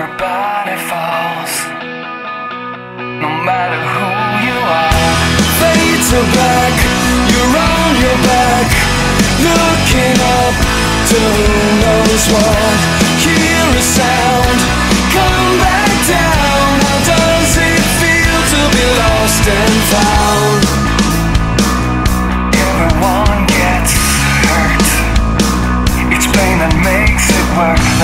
Everybody falls, no matter who you are. Fades to black. you're on your back, looking up to who knows what. Hear a sound, come back down. How does it feel to be lost and found? Everyone gets hurt, it's pain that makes it work.